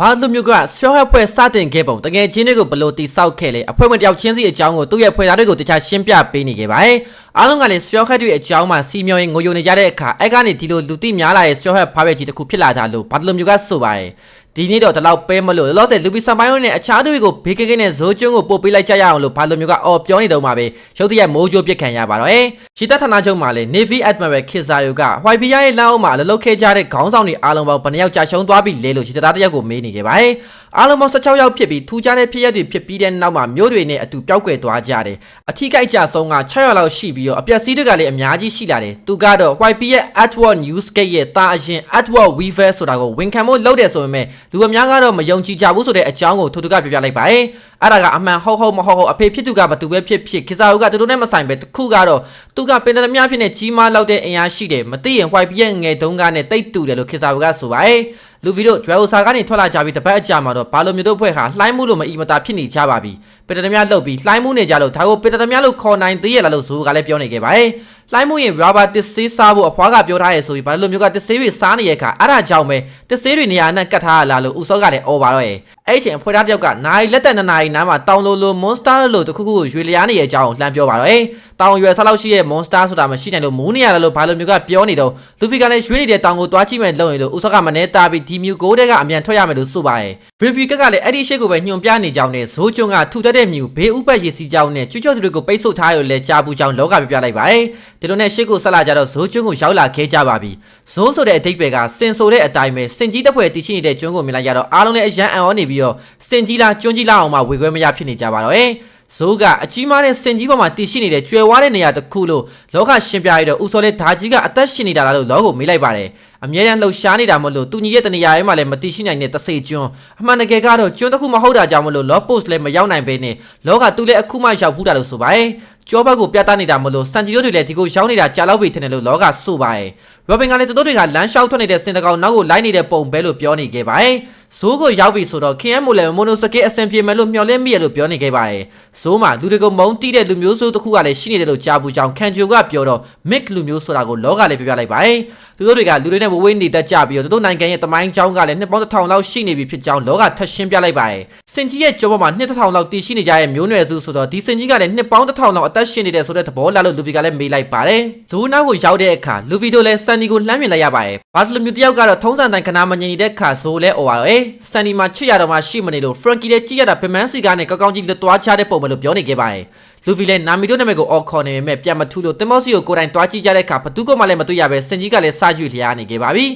ဘာလူမျိုးကဆောဟက်ဖွဲ့စတင်ခဲ့ပုံတကယ်ချင်းတွေကိုဘယ်လို့တိဆောက်ခဲ့လဲအဖွဲ့ဝင်တယောက်ချင်းစီအကြောင်းကိုသူ့ရဲ့ဖွဲ့သားတွေကိုတခြားရှင်းပြပေးနေခဲ့ပါတယ်အားလုံးကလည်းဆောဟက်တွေအကြောင်းမှာစီမျောရင်ငိုယိုနေကြတဲ့အခါအဲ့ကနေဒီလိုလူတိများလာတဲ့ဆောဟက်ဖားပဲကြီးတစ်ခုဖြစ်လာတာလို့ဘာလူမျိုးကဆိုပါတယ် ဒီနေ့တော့ဒီလောက်ပဲမလို့လောလောဆယ်လူပီဆန်ပိုင်းနဲ့အခြားသူတွေကိုဘေးကင်းကင်းနဲ့ဇိုးကျွန်းကိုပို့ပေးလိုက်ကြရအောင်လို့ဘာလူမျိုးကအော်ပြောနေတော့မှာပဲရုပ်တရက်မိုးကြိုးပြစ်ခံရပါတော့။ရှီတက်ဌာနချုပ်မှာလည်း Navy Admiral ခေဇာယိုက YBI ရဲ့လက်အောက်မှာအလုပ်လုပ်ခဲ့ကြတဲ့ခေါင်းဆောင်တွေအားလုံးပေါင်းဘယ်နှယောက်ကြာရှုံးသွားပြီလဲလို့ရှီတက်သားတစ်ယောက်ကိုမေးနေခဲ့ပါတယ်။ အားလုံးပေါင်း16ယောက်ဖြစ်ပြီးထူးခြားတဲ့ဖြစ်ရပ်တွေဖြစ်ပြီးတဲ့နောက်မှာမျိုးတွေနဲ့အတူပျောက်ကွယ်သွားကြတယ်။အထီးကိုက်ကြဆုံးက6ယောက်လောက်ရှိပြီးတော့အပျက်စီးတွေကလည်းအများကြီးရှိလာတယ်။သူကတော့ YB ရဲ့ Atward Newsgate ရဲ့တာအရင် Atward Weaver ဆိုတာကိုဝန်ခံဖို့လုပ်တယ်ဆိုပေမဲ့လူအများကတော့မယုံကြည်ကြဘူးဆိုတဲ့အကြောင်းကိုထိုသူကပြောပြလိုက်ပါတယ်။အဲ့ဒါကအမှန်ဟုတ်ဟုတ်မဟုတ်ဟုတ်အဖေဖြစ်သူကဘသူပဲဖြစ်ဖြစ်ခေစာဦးကတူတူနဲ့မဆိုင်ပဲတခုကတော့သူကပင်တရမြဖြစ်နေကြီးမားလောက်တဲ့အင်အားရှိတယ်မသိရင် YB ရဲ့ငယ်တုန်းကနဲ့တိတ်တူတယ်လို့ခေစာဦးကဆိုပါတယ်။ လူဗီတို့ Dwell စာကနေထွက်လာကြပြီးတပတ်အကြာမှာတော့ဘာလို့မျိုးတို့ဖွဲ့ဟာလှိုင်းမှုလို့မအီမတာဖြစ်နေကြပါပြီ ပင်တရမြလှုပ်ပြီးလှိုင်းမှုနေကြလို့ဒါကိုပင်တရမြလို့ခေါ်နိုင်သေးရလားလို့ဇိုးကလည်းပြောနေခဲ့ပါတယ်။လှိုင်းမှုရင် rubber တစ်ဆေးစားဖို့အဖွားကပြောထားရဲဆိုပြီးဘာလို့မျိုးကတစ်ဆေးတွေစားနေရခါအဲ့ဒါကြောင့်ပဲတစ်ဆေးတွေနေရာနဲ့ကတ်ထားရလားလို့ဦးစောကလည်းအော်ပါတော့ရဲ့အဲ့ချိန်အဖွဲသားတယောက်ကနိုင်လက်တက်နှစ်နာရီနားမှာတောင်လိုလို monster လို့တခုခုကိုရွေလျားနေရဲ့အကြောင်းလှမ်းပြောပါတော့ဟဲ့တောင်ရွယ်ဆလောက်ရှိရဲ့ monster ဆိုတာမရှိနိုင်လို့မူးနေရလားလို့ဘာလို့မျိုးကပြောနေတော့လူဖီကလည်းရွေးနေတဲ့တောင်ကိုတွားကြည့်မယ်လုပ်ရင်လို့ဦးစောကမနေတာပြီးဒီမြူကိုတဲ့ကအမြန်ထွက်ရမယ်လို့ဆိုပါရဲ့ဗီဗီကကလည်းအဲ့ဒီရှေ့ကိုပဲညွန်ပြနေကြောင်းနဲ့ဇိုးကျွန်းကထူတတ်တဲ့မြူဘေးဥပတ်ရည်စီကြောင်းနဲ့ကျွတ်ကျွတ်သူတွေကိုပိတ်ဆို့ထားရလို့လဲကြားဘူးကြောင်းလောကပြပြလိုက်ပါရဲ့ဒီလိုနဲ့ရှေ့ကိုဆက်လာကြတော့ဇိုးကျွန်းကိုရောက်လာခဲ့ကြပါပြီဇိုးဆိုတဲ့အဓိပ္ပာယ်ကစင်ဆိုတဲ့အတိုင်းပဲစင်ကြီးတစ်ဖွဲ့တည်ရှိနေတဲ့ကျွန်းကိုမြင်လိုက်ရတော့အားလုံးလည်းအရန်အံ့ဩနေပြီးတော့စင်ကြီးလားကျွန်းကြီးလားအောင်မှဝေခွဲမရဖြစ်နေကြပါတော့ဟဲ့ ဇိုးကအကြီးမားတဲ့စင်ကြီးပေါ်မှာတည်ရှိနေတဲ့ကျွယ်ဝါတဲ့နေရာတစ်ခုလို့လောကရှင်ပြရတော့ဦးစောလေးဓာကြီးကအသက်ရှင်နေတာလားလို့လောကိုမေးလိုက်ပါတယ်အမြဲတမ်းလှုပ်ရှားနေတာမလို့သူညီရဲ့တနေရာရဲမှာလည်းမတည်ရှိနိုင်တဲ့တဆိတ်ကျွန်းအမှန်တကယ်ကတော့ကျွန်းတစ်ခုမဟုတ်တာကြောင့်မလို့လောပို့စ်လည်းမရောက်နိုင်ပဲနဲ့လောကသူလည်းအခုမှရောက်ဘူးတာလို့ဆိုပါတယ်ကျောဘက်ကိုပြသနေတာမလို့စန်ဂျီတို့တွေလည်းဒီကိုရောက်နေတာကြာလောက်ပြီထင်တယ်လို့လောကဆိုပါတယ်ရောဘင်ကလည်းသူတို့တွေကလမ်းလျှောက်ထွက်နေတဲ့စင်တကောင်နောက်ကိုလိုက်နေတဲ့ပုံပဲလို့ပြောနေခဲ့ပါတယ် ဇိုးကိုရောက်ပြီဆိုတော့ခင်ယမိုလည်းမိုနိုစကေအဆင်ပြေမယ်လို့မျှော်လင့်မိရလို့ပြောနေခဲ့ပါတယ်ဇိုးမှာလူတွေကိုမုန်းတီးတဲ့လူမျိုးစုတစ်ခုကလည်းရှိနေတယ်လို့ကြားဘူးကြောင်းခံဂျိုကပြောတော့မစ်လူမျိုးဆိုတာကိုလောကလည်းပြပြလိုက်ပါတယ်သူတို့တွေကလူတွေနဲ့ဝဝေးနေတတ်ကြပြီးတော့သူတို့နိုင်ငံရဲ့တမိုင်းကြောင်းကလည်းနှစ်ပေါင်းတစ်ထောင်လောက်ရှိနေပြီဖြစ်ကြောင်းလောကထပ်ရှင်းပြလိုက်ပါတယ်စင်ကြီးရဲ့ကြောပေါ်မှာနှစ်တစ်ထောင်လောက်တည်ရှိနေကြတဲ့မျိုးနွယ်စုဆိုတော့ဒီစင်ကြီးကလည်းနှစ်ပေါင်းတစ်ထောင်လောက်အသက်ရှင်နေတဲ့ဆိုတဲ့သဘောလာလို့လူဗီကလည်းမေးလိုက်ပါတယ်ဇိုးနောက်ကိုရောက်တဲ့အခါလူဗီတို့လည်းစန်ဒီကိုလှမ်းမြင်လိုက်ရပါတယ်ဘာတလူမျိုးတယောက်ကတော့ထုံးစံတိုင်းခနာမငြိမ်နေတဲ့ခါဇိုးလဲអော်ပါတော့စန်ဒီမှာချစ်ရတော့မှရှိမနေလို့ဖရန်ကီလည်းကြည့်ရတာပမန်းစီကားနဲ့ကောက်ကောက်ကြီးလက်သွားချတဲ့ပုံပဲလို့ပြောနေခဲ့ပါတယ်လူဗီလည်းနာမီတို့နာမည်ကိုအော်ခေါ်နေပေမဲ့ပြန်မထူးလို့တင်မော့စီကိုကိုယ်တိုင်တွားကြည့်ကြတဲ့အခါဘသူကမှလည်းမတွေ့ရပဲစင်ကြီးကလည်းစားကြွေလျားနေခဲ့ပါပြီ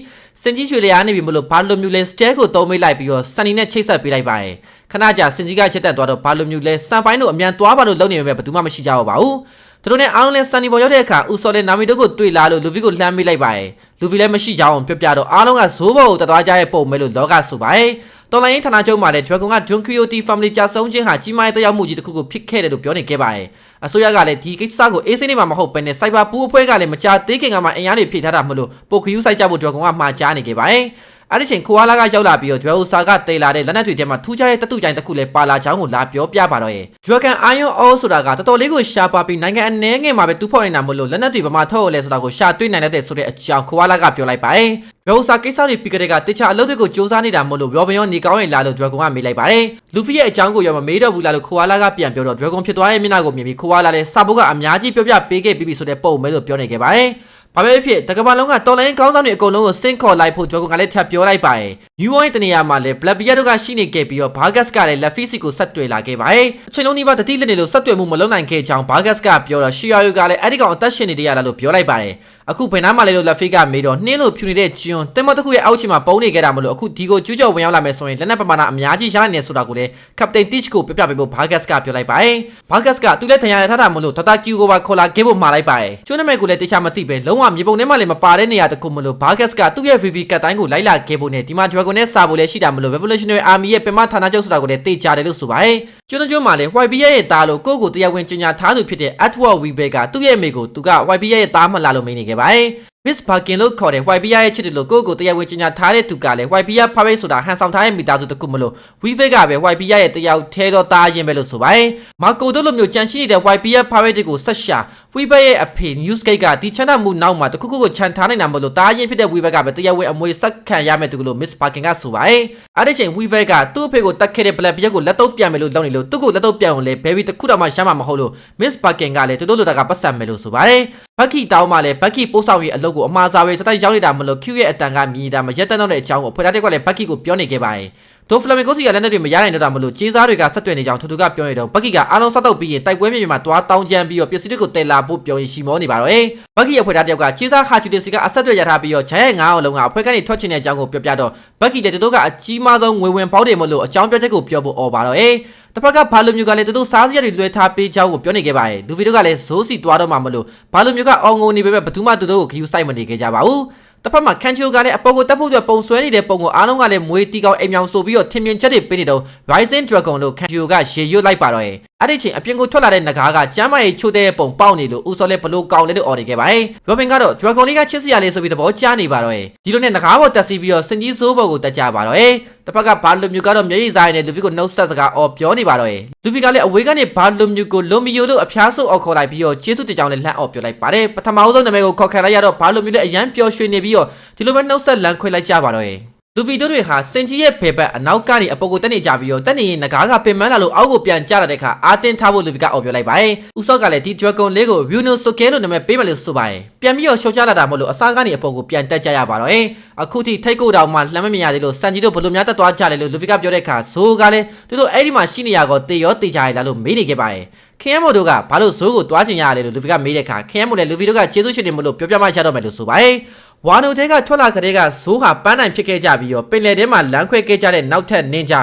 စင်ကြီးရွှေလျားနေပြီမလို့ဘာလိုမျိုးလဲစတဲကိုတုံးမိလိုက်ပြီးတော့စန်နီနဲ့ချိတ်ဆက်ပေးလိုက်ပါတယ် ခဏကြာစင်ကြီးကချက်တက်သွားတော့ဘာလိုမျိုးလဲစံပိုင်းတို့အမြန်သွားပါလို့လုပ်နေပေမဲ့ဘသူမှမရှိကြတော့ပါဘူးသူတို့နဲ့အားလုံးလဲစန်နီပေါ်ရောက်တဲ့အခါဦးစော်လဲနာမီတို့ကိုတွေ့လာလို့လူဗီကိုလှမ်းမိလိုက်ပါတယ်လူဗီလည်းမရှိကြအောင်ပြပြတော့အားလုံးကဇိုးဘောကိုတသွားကြရဲ့ပုံမဲလို့လောကဆိုပါတယ်တော်လိုင်းဌာနချုပ်မှာလည်း Dragon က Dun Quixote Family ကြာဆုံးခြင်းဟာကြီးမားတဲ့တရားမှုကြီးတစ်ခုကိုဖြစ်ခဲ့တယ်လို့ပြောနေခဲ့ပါတယ်။အစိုးရကလည်းဒီကိစ္စကိုအေးစိနေမှာမဟုတ်ဘဲနဲ့ Cyber ပူးအဖွဲ့ကလည်းမကြာသေးခင်ကမှအင်အားတွေဖြည့်ထားတာမလို့ပိုခယူးဆိုင်ကြဖို့ Dragon ကမှာကြားနေခဲ့ပါတယ်။ အဲ့ဒီချိန်ခိုအာလာကရောက်လာပြီးတော့ Dragon စာကတေးလာတဲ့လက်နက်တွေထဲမှာထူးခြားတဲ့တတုကြိုင်တစ်ခုလည်းပါလာချောင်းကိုလာပြောပြပါတော့ရဲ့ Dragon Iron All ဆိုတာကတော်တော်လေးကိုရှားပါပြီးနိုင်ငံအနေငယ်မှာပဲတူဖော်နေတာမလို့လက်နက်တွေဗမာထုတ်ရလဲဆိုတာကိုရှာတွေ့နိုင်တဲ့ဆိုတဲ့အကြောင်းခိုအာလာကပြောလိုက်ပါတယ်။ရောစာကိစ္စတွေပြီးကြတဲ့ကတခြားအလုပ်တွေကိုစူးစမ်းနေတာမို့လို့ရောဘယောနေကောင်းရင်လာလို့ Dragon ကမေးလိုက်ပါတယ်။လူဖီရဲ့အကြောင်းကိုရောမမေးတော့ဘူးလားလို့ခိုအာလာကပြန်ပြောတော့ Dragon ဖြစ်သွားရဲ့မျက်နှာကိုမြင်ပြီးခိုအာလာလည်းစာပုတ်ကအများကြီးပြောပြပေးခဲ့ပြီးပြီဆိုတဲ့ပုံပဲလို့ပြောနေခဲ့ပါတယ်။ ဘာပဲဖြစ်တကဘာလုံးကတော်လိုင်းကောင်းဆောင်တွေအကုန်လုံးကိုစင့်ခေါ်လိုက်ဖို့ဂျော်ကွန်ကလည်းထပ်ပြောလိုက်ပါတယ်။ New York တနေရာမှာလည်း Black Bear တို့ကရှိနေခဲ့ပြီးတော့ Vargas ကလည်း Laffy ကိုဆက်တွေ့လာခဲ့ပါတယ်။အချိန်လုံးဒီပါတတိလက်နေလို့ဆက်တွေ့မှုမလုပ်နိုင်ခဲ့ကြောင်း Vargas ကပြောတော့ Shiayo ကလည်းအဲ့ဒီကောင်အသက်ရှင်နေတယ်ရလားလို့ပြောလိုက်ပါတယ်။ အခုဘယ်နားမှာလဲလို့ Laffy ကမေးတော့နှင်းလို့ဖြူနေတဲ့ကျွန်းတင်မတစ်ခုရဲ့အောက်ချီမှာပုံနေခဲ့တာမလို့အခုဒီကိုကျူးကျော်ဝင်ရောက်လာမယ်ဆိုရင်လက်နက်ပမာဏအများကြီးရနိုင်နေဆိုတာကိုလည်း Captain Teach ကိုပြပြပေးဖို့ Vargas ကပြောလိုက်ပါတယ်။ Vargas ကသူလည်းထင်ရထားတာမလို့ Tata Q ကိုပါခေါ်လာခဲ့ဖို့မှာလိုက်ပါတယ်။ကျွန်းနမဲကိုလည်းတခြားမသိပဲလုံးဝမြေပုံထဲမှာလည်းမပါတဲ့နေရာတခုမလို့ Vargas ကသူ့ရဲ့ VV ကတ်တိုင်းကိုလိုက်လာခဲ့ဖို့နဲ့ဒီမှာ Dragon နဲ့စာဖို့လည်းရှိတာမလို့ Revolutionary Army ရဲ့ပင်မဌာနချုပ်ဆိုတာကိုလည်းသိကြတယ်လို့ဆိုပါတယ်။ကျွန်းကျွန်းမှာလည်း YB ရဲ့တားလို့ကိုယ့်ကိုတရားဝင်ကြေညာထားသူဖြစ်တဲ့ Atwell Weber ကသူ့ရဲ့မိကိုသူက YB ရဲ့တားမှလာလို့မင်းနေခဲ့ပါတယ်။ Miss Barkin လို့ခေါ်တဲ့ YBR ရဲ့ချစ်တယ်လို့ကိုယ့်ကိုယ်တရားဝင်ကြီးညာထားတဲ့သူကလည်း YBR Parade ဆိုတာဟန်ဆောင်ထားတဲ့မိသားစုတစ်ခုမလို့ WeFake ကပဲ YBR ရဲ့တရားထဲတော့တားရင်ပဲလို့ဆိုပါတယ်။မာကိုတို့လိုမျိုးကြံရှိနေတဲ့ YBR Parade တွေကိုဆက်ရှာ WeFake ရဲ့အဖေ Newsgate ကဒီချမ်းသာမှုနောက်မှာတခုခုကိုခြံထားနိုင်တာမလို့တားရင်ဖြစ်တဲ့ WeFake ကပဲတရားဝင်အမွေဆက်ခံရမယ်သူကလို့ Miss Barkin ကဆိုပါတယ်။အဲ့ဒီချိန် WeFake ကသူ့အဖေကိုတတ်ခဲ့တဲ့ Black Bear ကိုလက်တော့ပြန်မယ်လို့လုပ်နေလို့သူ့ကိုလက်တော့ပြန်အောင်လဲ Baby တစ်ခုတော့မှရှမ်းမှာမဟုတ်လို့ Miss Barkin ကလည်းသူတို့လိုတကပတ်ဆက်မယ်လို့ဆိုပါတယ်။ ဘက်ကီတောင်းမှလည်းဘက်ကီပို့ဆောင်ရေးအလုပ်ကိုအမှားစားပဲစတိုက်ရောက်နေတာမလို့ Q ရဲ့အတန်ကမြည်တာမရက်တန်းတော့တဲ့အကြောင်းကိုဖွေသားတက်ကလည်းဘက်ကီကိုပြောနေခဲ့ပါတယ်။ ဒိုဖလမင်ကိုစီကလည်းနဲ့တွေမရနိုင်တော့တာမလို့ခြေစားတွေကဆက်တွယ်နေကြောင်းထူထူကပြောနေတော့ဘက်ကီကအားလုံးဆက်တော့ပြီးရင်တိုက်ပွဲမြေပြင်မှာတွားတောင်းကြမ်းပြီးတော့ပစ္စည်းတွေကိုတည်လာဖို့ပြောရင်ရှီမောနေပါတော့။ဘက်ကီရဲ့ဖွေသားတယောက်ကခြေစားဟာချူတင်စီကအဆက်တွေရထားပြီးတော့ဂျိုင်းရဲ့ငါးအောင်လုံးကအဖွဲကနေထွက်ချင်တဲ့အကြောင်းကိုပြောပြတော့ဘက်ကီတဲ့တို့ကအကြီးမားဆုံးငွေဝင်ပေါက်တယ်မလို့အကြောင်းပြချက်ကိုပြောဖို့អော်ပါတော့။တစ်ဖက်ကဘာလိုမျိုးကလည်းတို့စားစရာတွေလွှဲထားပေးကြောင်းကိုပြောနေခဲ့ပါတယ်လူဗီတို့ကလည်းဇိုးစီသွားတော့မှမလို့ဘာလိုမျိုးကအော်ငုံနေပေမဲ့ဘယ်သူမှသူတို့ကိုခ ्यू စိုက်မနေခဲ့ကြပါဘူး တစ်ဖက်မှာခန်ချိုကလည်းအပေါ်ကိုတက်ဖို့အတွက်ပုံဆွဲနေတဲ့ပုံကိုအားလုံးကလည်းမွေးတီကောင်အိမ်မြောင်ဆိုပြီးတော့ထင်မြင်ချက်တွေပေးနေတော့ Rising Dragon လို့ခန်ချိုကရေရွတ်လိုက်ပါတော့ရဲ့အဲ့ဒီချိန်အပြင်ကိုထွက်လာတဲ့နဂါးကကျမ်းမာရေးချိုးတဲ့ပုံပေါက်နေလို့ဦးစောလည်းဘလို့ကောင်းလဲလို့អော်နေခဲ့ပါတယ်။ Robin ကတော့ Dragon လေးကချစ်စရာလေးဆိုပြီးသဘောကျနေပါတော့ရဲ့ဒီလိုနဲ့နဂါးပေါ်တက်စီပြီးတော့စင်ကြီးစိုးပေါ်ကိုတက်ကြပါတော့ရဲ့ တစ်ဖက်ကဘာလူမျိုးကတော့မျက်ရည်စားရနဲ့လူဖီကိုနှုတ်ဆက်စကားအော်ပြောနေပါတော့ရဲ့လူဖီကလည်းအဝေးကနေဘာလူမျိုးကိုလိုမီယိုတို့အဖျားဆုပ်အော်ခေါ်လိုက်ပြီးတော့ကျေးဇူးတင်ကြောင်းလည်းလှမ်းအော်ပြောလိုက်ပါတယ်ပထမဆုံးနာမည်ကိုခေါ်ခံလိုက်ရတော့ဘာလူမျိုးလည်းအရန်ပျော်ရွှင်နေပြီးတော့ဒီလိုပဲနှုတ်ဆက်လန်ခွေလိုက်ကြပါတော့ရဲ့ လူဗီတို့တွေဟာစင်ကြီးရဲ့ဖေဘက်အနောက်ကနေအပေါ်ကိုတက်နေကြပြီးတော့တက်နေရင်ငကားကပင်မလာလို့အောက်ကိုပြန်ကျလာတဲ့အခါအာတင်ထားဖို့လူဗီကအော်ပြောလိုက်ပါတယ်။ဦးစော့ကလည်းဒီ Dragon လေးကို Runo Soke လို့နာမည်ပေးမယ်လို့ဆိုပါတယ်။ပြန်ပြီးတော့ရှော့ချလာတာမဟုတ်လို့အစားကနေအပေါ်ကိုပြန်တက်ကြရပါတော့။အခုထိထိတ်ကိုတောင်မှလှမ်းမမြင်ရသေးလို့စန်ကြီးတို့ဘလို့များတက်သွားကြလဲလို့လူဗီကပြောတဲ့အခါဇိုးကလည်းသူတို့အဲ့ဒီမှာရှိနေရကောတေရောတေချာရလားလို့မေးနေခဲ့ပါတယ်။ခင်ယမို့တို့ကဘာလို့ဇိုးကိုတွားချင်ရတယ်လို့လူဗီကမေးတဲ့အခါခင်ယမို့လည်းလူဗီတို့ကကျေးဇူးရှင်တယ်မလို့ပြောပြမှရတော့မယ်လို့ဆိုပါတယ်။ ဝါနိုတဲကထွက်လာကလေးကဇိုးဟာပန်းနိုင်ဖြစ်ခဲ့ကြပြီးတော့ပင်လယ်ထဲမှာလမ်းခွဲခဲ့ကြတဲ့နောက်ထပ်နင်ဂျာ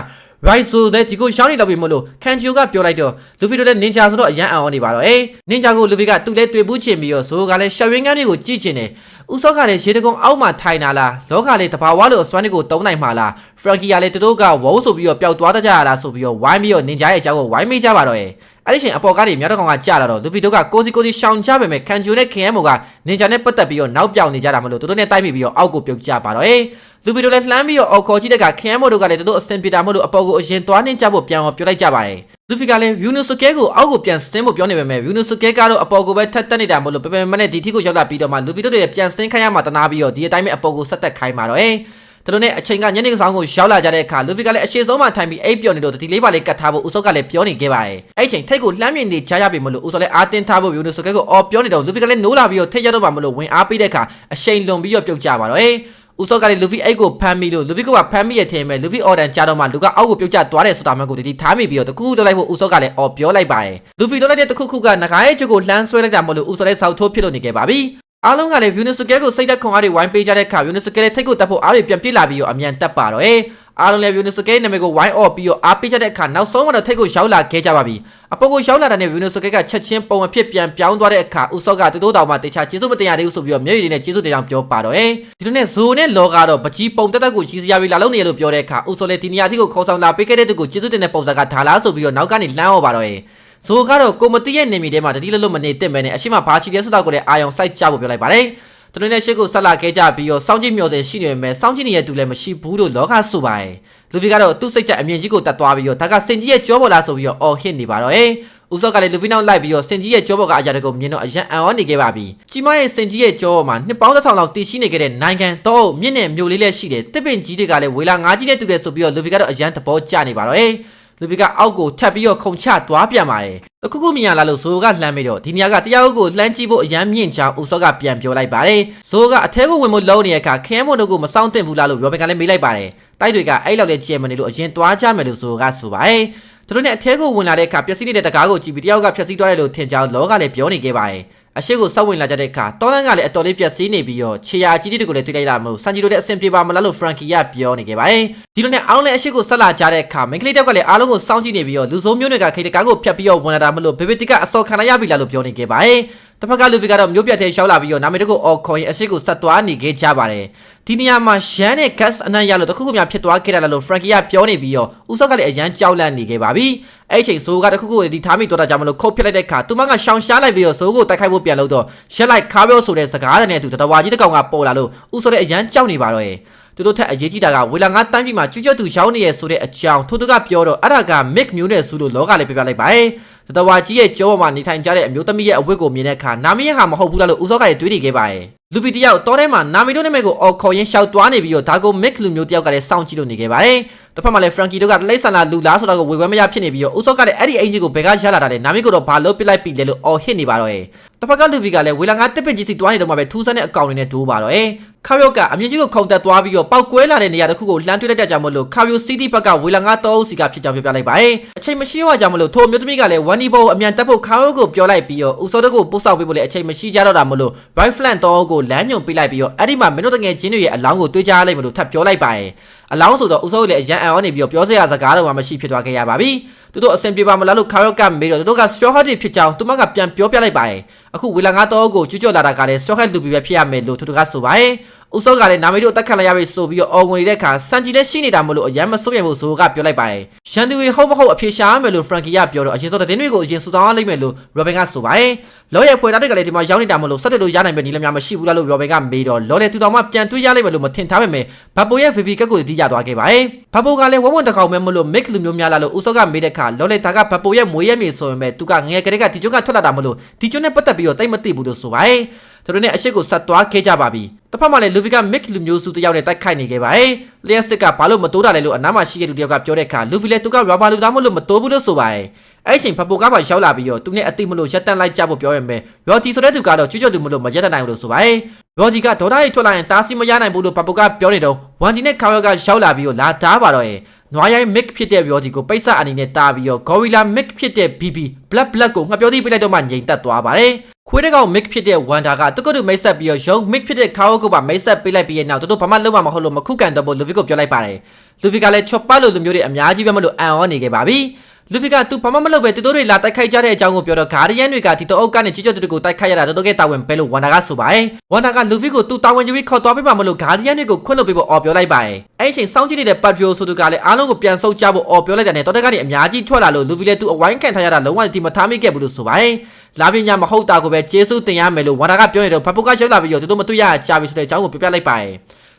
right ဆိုတဲ့ဒီကိုရှောင်းနေတော့ပြီမလို့ကန်ဂျူကပြောလိုက်တော့လူဖီတို့လည်းနင်ဂျာဆိုတော့အရန်အောင်နေပါတော့အေးနင်ဂျာကိုလူဖီကသူ့လဲတွေ့ဘူးချင်ပြီးတော့ဇိုးကလည်းရှော့ရင်းကန်းတွေကိုကြည့်ချင်တယ်ဦးစောကလည်းရေတကုံအောက်မှာထိုင်လာလားလောကလည်းတဘာဝလို့အစွမ်းတွေကိုတုံးနိုင်မှာလားဖရန်ကီကလည်းသူတို့ကဝုန်းဆိုပြီးတော့ပျောက်သွားတကြရလားဆိုပြီးတော့ဝိုင်းပြီးတော့နင်ဂျာရဲ့အကြောင်းကိုဝိုင်းမိကြပါတော့ရဲ့ အဲ့ဒီချိန်အပေါ်ကားတွေမြောက်တစ်ကောင်ကကြာလာတော့လူဖီတို့ကကိုစီကိုစီရှောင်ကြပေမဲ့ကန်ဂျူနဲ့ခင်ယမိုကနင်ဂျာနဲ့ပတ်သက်ပြီးတော့နောက်ပြောင်နေကြတာမလို့သူတို့နဲ့တိုက်မိပြီးတော့အောက်ကိုပြုတ်ကြပါတော့အေးလူဖီတို့လည်းလှမ်းပြီးတော့အော်ခေါ်ကြည့်တဲ့ကခင်ယမိုတို့ကလည်းသူတို့အစင်ပီတာမို့လို့အပေါ်ကိုအရင်သွားနှင်းကြဖို့ပြန်အောင်ပြောလိုက်ကြပါတယ်လူဖီကလည်းယူနိုစကဲကိုအောက်ကိုပြန်ဆင်းဖို့ပြောနေပေမဲ့ယူနိုစကဲကတော့အပေါ်ကိုပဲထက်တက်နေတာမို့လို့ပေပေမနဲ့ဒီထိကိုရောက်လာပြီးတော့မှလူဖီတို့တွေပြန်ဆင်းခိုင်းရမှာတနာပြီးတော့ဒီအတိုင်းပဲအပေါ်ကိုဆက်တက်ခိုင်းပါတော့အေး သူတို့နဲ့အချိန်ကညနေဆောင်ကိုရောက်လာကြတဲ့အခါလူဖီကလည်းအရှိဆုံးမှထိုင်ပြီးအိပ်ပျော်နေတော့တတိလေးပါလေးကတ်ထားဖို့ဦးစောကလည်းပြောနေခဲ့ပါတယ်။အဲ့ချိန်ထိတ်ကိုလှမ်းမြင်နေချားရပြီမလို့ဦးစောလည်းအာတင်းထားဖို့ယူနေဆိုကဲကိုအော်ပြောနေတော့လူဖီကလည်းနိုးလာပြီးတော့ထိတ်ရတော့မှမလို့ဝင်အားပေးတဲ့အခါအရှိန်လွန်ပြီးတော့ပြုတ်ကြပါတော့။ဦးစောကလည်းလူဖီအိတ်ကိုဖမ်းပြီးလို့လူဖီကဖမ်းပြီးရထင်မဲ့လူဖီအော်ဒန်ကြားတော့မှလူကအောက်ကိုပြုတ်ကျသွားတယ်ဆိုတာမှကိုတတိထားမိပြီးတော့တခုခုတော့လိုက်ဖို့ဦးစောကလည်းအော်ပြောလိုက်ပါတယ်။လူဖီတော့လိုက်တဲ့တခုခုကငကားရဲ့ချုပ်ကိုလှမ်းဆွဲလိုက်တာမလို့ဦးစောလည်းစောက်ထိုးဖြစ်လို့နေခဲ့ပါပြီ။ အားလုံးကလည်း Unisukẹ ကိုစိတ်သက်ခွန်အားတွေဝိုင်းပေးကြတဲ့အခါ Unisukẹ ရဲ့ထိတ်ကိုတက်ဖို့အားတွေပြန်ပြစ်လာပြီးတော့အမြန်တက်ပါတော့။အားလုံးလည်း Unisukẹ နာမည်ကိုဝိုင်းအော့ပြီးတော့အားပေးကြတဲ့အခါနောက်ဆုံးမှတော့ထိတ်ကိုရောက်လာခဲ့ကြပါပြီ။အပေါ်ကိုရောက်လာတဲ့ Unisukẹ ကချက်ချင်းပုံအဖြစ်ပြန်ပြောင်းသွားတဲ့အခါဦးစောကတူတိုးတောင်မှတေချာကျေးဇူးမတင်ရသေးဘူးဆိုပြီးတော့မျက်ရည်တွေနဲ့ကျေးဇူးတင်ကြောင်းပြောပါတော့။ဒီလိုနဲ့ဇိုနဲ့လောကတော့ပကြီးပုံတက်တက်ကိုကြီးစရာပြီးလာလုံးနေရလို့ပြောတဲ့အခါဦးစောလည်းဒီနေရာထိကိုခေါ်ဆောင်လာပေးခဲ့တဲ့သူကိုကျေးဇူးတင်တဲ့ပုံစံကထားလားဆိုပြီးတော့နောက်ကနေလှမ်းအော်ပါတော့။ ဇိုကတော့ကိုမတိရဲ့နေမီထဲမှာတတိလလွတ်မနေသင့်ပဲနဲ့အရှိမဘာရှိတဲ့ဆိုတာကိုလည်းအာယုံစိုက်ကြဖို့ပြောလိုက်ပါတယ်။သူတို့နဲ့ရှစ်ကိုဆက်လာခဲ့ကြပြီးတော့စောင်းကြည့်မျှော်စင်ရှိနေပေမဲ့စောင်းကြည့်နေတဲ့သူလည်းမရှိဘူးလို့လောကဆိုပါတယ်။လူဖီကတော့သူ့စိတ်ချက်အမြင်ကြီးကိုတတ်သွားပြီးတော့ဒါကစင်ကြီးရဲ့ကြောပေါ်လာဆိုပြီးတော့အော်ဟစ်နေပါတော့ဟဲ့။ဦးစောကလည်းလူဖီနောက်လိုက်ပြီးတော့စင်ကြီးရဲ့ကြောပေါ်ကအရာတကုမြင်တော့အရန်အံ့ဩနေခဲ့ပါပြီ။ကြီးမရဲ့စင်ကြီးရဲ့ကြောပေါ်မှာနှစ်ပေါင်းတစ်ထောင်လောက်တည်ရှိနေခဲ့တဲ့နိုင်ငံတော့မြင့်နဲ့မြို့လေးလည်းရှိတယ်။တစ်ပင်ကြီးတွေကလည်းဝေလာငါးကြီးနဲ့တူတယ်ဆိုပြီးတော့လူဖီကတော့အရန်သဘောကျနေပါတော့ဟဲ့။ လူပီကအောက်ကိုထပ်ပြီးတော့ခုံချသွားပြန်ပါတယ်။တခုခုမြင်ရလားလို့ဇိုးကလှမ်းပြီးတော့ဒီနေရာကတရားဥကိုလှမ်းကြည့်ဖို့အရန်မြင့်ချောင်းဦးစောကပြန်ပြောလိုက်ပါတယ်။ဇိုးကအထဲကိုဝင်ဖို့လုံးနေတဲ့အခါခင်းမုံတို့ကိုမစောင့်တင်ဘူးလားလို့ရောဘင်ကလည်းမေးလိုက်ပါတယ်။တိုက်တွေကအဲ့လောက်လေးကြည့်မနေလို့အရင်သွားကြမယ်လို့ဇိုးကဆိုပါတယ်။သူတို့နဲ့အထဲကိုဝင်လာတဲ့အခါပျက်စီးနေတဲ့တကားကိုကြည့်ပြီးတယောက်ကဖျက်ဆီးသွားတယ်လို့ထင်ကြောင်းလောကလည်းပြောနေခဲ့ပါတယ်။ အရှိကိုစောက်ဝင်လာကြတဲ့အခါတောလန်ကလည်းအတော်လေးပြက်စီးနေပြီးတော့ခြေရာကြီးတွေကိုလည်းတွေ့လိုက်လာမလို့စန်ဂျီလိုလည်းအဆင်ပြေပါမလားလို့ဖရန်ကီကပြောနေခဲ့ပါတယ်ဒီလိုနဲ့အားလုံးလည်းအရှိကိုဆက်လာကြတဲ့အခါမင်္ဂလိတောက်ကလည်းအားလုံးကိုစောင့်ကြည့်နေပြီးတော့လူစိုးမျိုးတွေကခိတကားကိုဖြတ်ပြီးတော့ဝင်လာတာမလို့ဘေဘေတီကအစောခံရပြီလားလို့ပြောနေခဲ့ပါတယ် တစ်ဖက်ကလူပီကတော့မျိုးပြတ်တဲ့ရှောက်လာပြီးတော့နာမည်တကူအော်ခေါ်ရင်အရှိကိုဆက်သွားနေခဲ့ကြပါတယ်ဒီနေရာမှာရန်နဲ့ gas အနံ့ရလို့တခုခုများဖြစ်သွားခဲ့တာလားလို့ Frankie ကပြောနေပြီးတော့ဦးစောကလည်းအရန်ကြောက်လန့်နေခဲ့ပါပြီအဲ့ချိန်ဆိုးကတခုခုဒီထားမိတော့တာကြောင့်မလို့ခုတ်ဖြစ်လိုက်တဲ့အခါသူမကရှောင်ရှားလိုက်ပြီးတော့ဆိုးကိုတိုက်ခိုက်ဖို့ပြန်လို့တော့ရက်လိုက်ခါပြောဆိုတဲ့စကားတဲ့နဲ့သူတတဝါကြီးတစ်ကောင်ကပေါ်လာလို့ဦးစောလည်းအရန်ကြောက်နေပါတော့ရဲ့သူတို့ထက်အရေးကြီးတာကဝေလာငါတန်းပြည်မှာကျွကျွတ်သူရောင်းနေရဆိုတဲ့အကြောင်းထို့သူကပြောတော့အဲ့ဒါက Mick မျိုးနဲ့ဆိုလို့လောကလည်းပြပြလိုက်ပါရဲ့ တတဝါကြီးရဲ့ကြောပေါ်မှာနေထိုင်ကြတဲ့အမျိုးသမီးရဲ့အဝတ်ကိုမြင်တဲ့အခါနာမည်ဟာမဟုတ်ဘူးလားလို့ဦးစောကလည်းတွေးနေခဲ့ပါရဲ့လူပီတယောက်တောထဲမှာနာမည်တို့နာမည်ကိုအော်ခေါ်ရင်းရှောက်သွားနေပြီးတော့ဒါကို Mick လူမျိုးတယောက်ကလည်းစောင့်ကြည့်လို့နေခဲ့ပါရဲ့တစ်ဖက်မှာလည်း Frankie တို့ကလိမ့်ဆန်လာလူလားဆိုတော့ကိုဝေခွဲမရဖြစ်နေပြီးတော့ဦးစောကလည်းအဲ့ဒီအင်ဂျီကိုဘယ်ကရလာတာလဲနာမည်ကိုတော့ဘာလို့ပစ်လိုက်ပြီလဲလို့အော်ဟစ်နေပါတော့ရဲ့တစ်ဖက်ကလူပီကလည်းဝေလာငါတစ်ပစ်ကြီးစီတွားနေတော့မှပဲထူးဆန်းတဲ့အကောင်တွေနဲ့ဒိုးပါတော့ရဲ့ ခါယောကအမြင့်ကြီးကိုခုံတက်သွားပြီးတော့ပောက်ကွဲလာတဲ့နေရာတစ်ခုကိုလှမ်းတွေ့လိုက်တဲ့ကြောင့်မလို့ခါယိုစီးတီဘက်ကဝေလာငါတောအုပ်စီကဖြစ်ကြောင်းပြောပြလိုက်ပါရဲ့အချိန်မရှိတော့ကြောင့်မလို့ထိုအမျိုးသမီးကလည်းဝမ်နီဘောကိုအမြန်တက်ဖို့ခါယိုကိုပြောလိုက်ပြီးတော့ဦးစောတို့ကိုပို့ဆောင်ပေးဖို့လည်းအချိန်မရှိကြတော့တာမလို့ right flank တောကိုလမ်းညွန်ပေးလိုက်ပြီးတော့အဲ့ဒီမှာမင်းတို့တငယ်ချင်းတွေရဲ့အလောင်းကိုတွေးကြလိုက်မလို့ထပ်ပြောလိုက်ပါရဲ့အလောင်းဆိုတော့ဦးစောလည်းအရန်အံ့ဩနေပြီးတော့ပြောစရာစကားတော့မှမရှိဖြစ်သွားခဲ့ရပါပြီသူတို့အဆင်ပြေပါမလားလို့ခါယောကမေးတော့သူတို့က straw hat ဖြစ်ကြောင်းသူမကပြန်ပြောပြလိုက်ပါရဲ့အခုဝေလာငါတောကိုကျွတ်ကျွတ်လာတာကလည်း straw hat လူပြီးပဲဖြစ်ရမယ်လို့သူတို့ကဆိုပါရဲ့ ဦးစောကလည်းနာမည်တို့တက်ခတ်လိုက်ရပြီဆိုပြီးတော့အော်ဝင်နေတဲ့အခါစန်ဂျီလည်းရှိနေတာမလို့အရန်မစိုးရိမ်ဘူးဆိုကပြောလိုက်ပါရဲ့ရန်သူတွေဟုတ်မဟုတ်အဖြေရှာရမယ်လို့ Frankie ကပြောတော့အရင်စောတဲ့တွေကိုအရင်စူဆောင်းရလိမ့်မယ်လို့ Robin ကဆိုပါရဲ့လောရဲ့ဖွယ်သားတွေကလည်းဒီမှာရောက်နေတာမလို့ဆက်တက်လို့ရနိုင်မယ်နီးလည်းများမရှိဘူးလားလို့ Robin ကမေးတော့လောလည်းသူတော်မှပြန်တွေးရလိမ့်မယ်လို့မထင်ထားပေမဲ့ဘတ်ပိုရဲ့ VV ကက်ကိုတီးရသွားခဲ့ပါရဲ့ဘတ်ပိုကလည်းဝဝွန်တကောင်ပဲမလို့ Mick လူမျိုးများလာလို့ဦးစောကမေးတဲ့အခါလောလည်းဒါကဘတ်ပိုရဲ့မွေးရမြေဆိုရင်ပဲသူကငယ်ကလေးကဒီကျွန်းကထွက်လာတာမလို့ဒီကျွန်းနဲ့ပတ်သက်ပြီးတော့တိတ်မသိဘူးလို့ဆိုပါရဲ့သူတို့နဲ့အရှိကိုဆက်သွားခဲ့ကြပါပြီတစ်ဖက်မှာလည်းလူဗီကမစ်လူမျိုးစုတယောက်နဲ့တိုက်ခိုက်နေခဲ့ပါရဲ့လျှက်စစ်ကဘာလို့မတိုးတာလဲလို့အနားမှာရှိတဲ့လူတယောက်ကပြောတဲ့အခါလူဗီလည်းသူကရာဘာလူသားမလို့မတိုးဘူးလို့ဆိုပါရဲ့အဲ့ချိန်ဖပိုကပါရောက်လာပြီးတော့သူနဲ့အတိမလို့ရက်တန့်လိုက်ကြဖို့ပြောရမယ်ရော်တီဆိုတဲ့သူကတော့ကျွတ်ကျွတ်သူမလို့မရက်တန့်နိုင်ဘူးလို့ဆိုပါရဲ့ရော်တီကဒေါ်တာရီထွက်လာရင်တားစီမရနိုင်ဘူးလို့ဖပိုကပြောနေတော့ဝန်တီနဲ့ခါယောကရောက်လာပြီးတော့လာတားပါတော့ရဲ့ နွားရိုင်း mic ဖြစ်တဲ့ရော်ဒီကိုပိတ်ဆက်အနေနဲ့တားပြီးတော့ gorilla mic ဖြစ်တဲ့ bb black black ကိုငှက်ပြောသေးပြလိုက်တော့မှငြိမ်သက်သွားပါတယ်ခွေးတကောင် mic ဖြစ်တဲ့ wanda ကတကုတ်တူမိတ်ဆက်ပြီးတော့ young mic ဖြစ်တဲ့ kao ကိုပါမိတ်ဆက်ပေးလိုက်ပြီးရဲ့နောက်သူတို့ဘာမှလုပ်မှာမဟုတ်လို့မခုခံတော့ဘူး luffy ကိုပြောလိုက်ပါတယ် luffy ကလည်းချော့ပတ်လို့လူမျိုးတွေအများကြီးပဲမလို့အန်အောနေခဲ့ပါပြီ လူဖီကသူဘာမှမလုပ်ပဲတူတိုးတွေလာတိုက်ခိုက်ကြတဲ့အကြောင်းကိုပြောတော့ဂါရီယန်တွေကဒီတော့အုတ်ကနေကြီးကျော်တူတူကိုတိုက်ခိုက်ရတာတိုးတိုးကတာဝန်ပဲလို့ဝန်တာကဆိုပါရဲ့ဝန်တာကလူဖီကိုသူတာဝန်ယူပြီးခေါ်သွားပေးပါမလို့ဂါရီယန်တွေကိုခွင့်လုပ်ပေးဖို့အော်ပြောလိုက်ပါရဲ့အဲ့ချိန်စောင်းကြည့်နေတဲ့ပတ်ပြိုဆိုသူကလည်းအားလုံးကိုပြန်ဆုတ်ကြဖို့အော်ပြောလိုက်တဲ့နဲ့တော်တက်ကနေအများကြီးထွက်လာလို့လူဖီလည်းသူအဝိုင်းခံထားရတာလုံးဝဒီမထားမိခဲ့ဘူးလို့ဆိုပါရဲ့လာပညာမဟုတ်တာကိုပဲကျေးဇူးတင်ရမယ်လို့ဝန်တာကပြောနေတော့ဘပုကရောက်လာပြီးတော့သူတို့မတွေ့ရကြပြီဆိုတဲ့အကြောင်းကိုပြပြလိုက်ပါရဲ့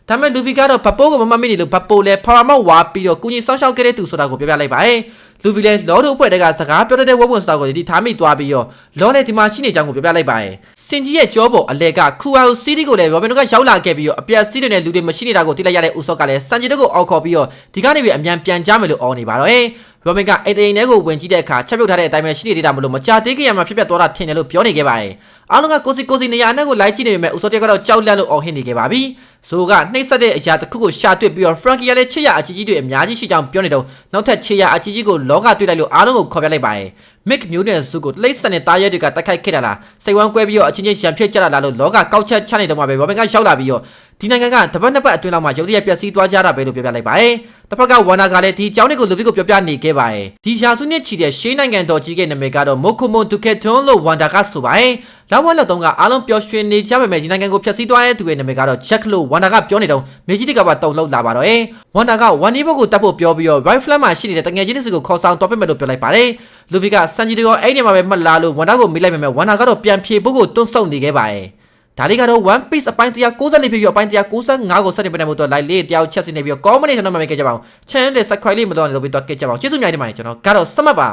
ဒါပေမဲ့လူဖီကတော့ဘပိုးကိုမမမိနေလို့ဘပိုးလည်းဖာရမောက်ဝါပြီးတော့ကုညီစောင်းရှောက်ခဲ့တဲ့သူဆိုတာကိုပြောပြလိုက်ပါရဲ့ လူဖီလည်းလောတို့အဖွဲ့တဲကစကားပြောတဲ့ဝက်ဝင်စတာကိုဒီထားမိသွားပြီးတော့လောလည်းဒီမှာရှိနေကြောင်းကိုပြောပြလိုက်ပါရဲ့စင်ကြီးရဲ့ကြောပေါ်အလဲကခူအာစီတီကိုလည်းရောဘင်တို့ကရောက်လာခဲ့ပြီးတော့အပြက်စီးတွေနဲ့လူတွေမရှိနေတာကိုသိလိုက်ရတဲ့ဦးစောကလည်းစန်ဂျီတို့ကိုအောက်ခေါ်ပြီးတော့ဒီကနေပြီးအမြန်ပြန်ကြမယ်လို့အော်နေပါတော့ရဲ့ရောဘင်ကအိတ်တိန်ထဲကိုဝင်ကြည့်တဲ့အခါချက်ပြုတ်ထားတဲ့အတိုင်းပဲရှိနေသေးတာမလို့မကြသေးခင်ရမှာဖြစ်ပျက်သွားတာထင်တယ်လို့ပြောနေခဲ့ပါတယ်အားလုံးကကိုစီကိုစီနေရာနဲ့ကိုလိုက်ကြည့်နေပေမဲ့ဦးစောတက်ကတော့ကြောက်လန့်လို့အော်ဟစ်နေခဲ့ပါပြီဇိုကနှိမ့်ဆက်တဲ့အရာတစ်ခုကိုရှာတွေ့ပြီးတော့ Frankie ကလည်းချစ်ရအကြီးကြီးတွေအများကြီးရှိကြောင်းပြောနေတော့နောက်ထပ်ချစ်ရအကြီးကြီးကိုလောကတွေ့လိုက်လို့အားလုံးကိုခေါ်ပြလိုက်ပါရဲ့ Mick မျိုးနဲ့စုကိုလိမ့်ဆန်တဲ့တားရဲတွေကတိုက်ခိုက်ခဲ့တာလားစိတ်ဝမ်းကွဲပြီးတော့အချင်းချင်းရံဖြစ်ကြတာလားလို့လောကကောက်ချက်ချနေတော့မှပဲ Robin ကရောက်လာပြီးတော့ဒီနိုင်ငံကတပတ်နှစ်ပတ်အတွင်းလောက်မှရုပ်တရက်ပျက်စီးသွားကြတာပဲလို့ပြောပြလိုက်ပါရဲ့ တစ်ဖက်ကဝါနာကလည်းဒီအကြောင်းတွေကိုလူဗီကိုပြောပြနေခဲ့ပါရဲ့ဒီရာစုနှစ်ချီတဲ့ရှေးနိုင်ငံတော်ကြီးရဲ့နာမည်ကတော့ Mokomo Duketon လို့ဝါနာကဆိုပါရဲ့လောက်ဝက်လောက်တုံးကအားလုံးပျော်ရွှင်နေကြပေမဲ့ဒီနိုင်ငံကိုဖျက်ဆီးသွားတဲ့သူရဲ့နာမည်ကတော့ Jack လို့ဝါနာကပြောနေတော့မေကြီးတကပါတုံလောက်လာပါတော့ရဲ့ဝါနာကဝမ်နီဘုတ်ကိုတတ်ဖို့ပြောပြီးတော့ right flank မှာရှိနေတဲ့တငယ်ချင်းတွေကိုခေါ်ဆောင်တော့ပြမယ်လို့ပြောလိုက်ပါတယ်လူဗီကစန်ဂျီတိုအဲ့ဒီမှာပဲမှတ်လာလို့ဝမ်နာကိုမေးလိုက်ပေမဲ့ဝမ်နာကတော့ပြန်ဖြေဖို့ကိုတွန်းဆုတ်နေခဲ့ပါရဲ့ ဒါလေးကတော့ One Piece အပိုင်း194ဖြစ်ပြီးအပိုင်း195ကိုစတင်ပြနေမှုတော့ live လေးတယောက်ချက်စီနေပြီး comment ကျွန်တော်မှမေးခဲ့ကြပါအောင် channel လေး subscribe လေးမတော်နေလို့ပြီးတော့ကြည့်ကြပါအောင်ကျေးဇူးများတင်ပါတယ်ကျွန်တော်ကတော့စမတ်ပါ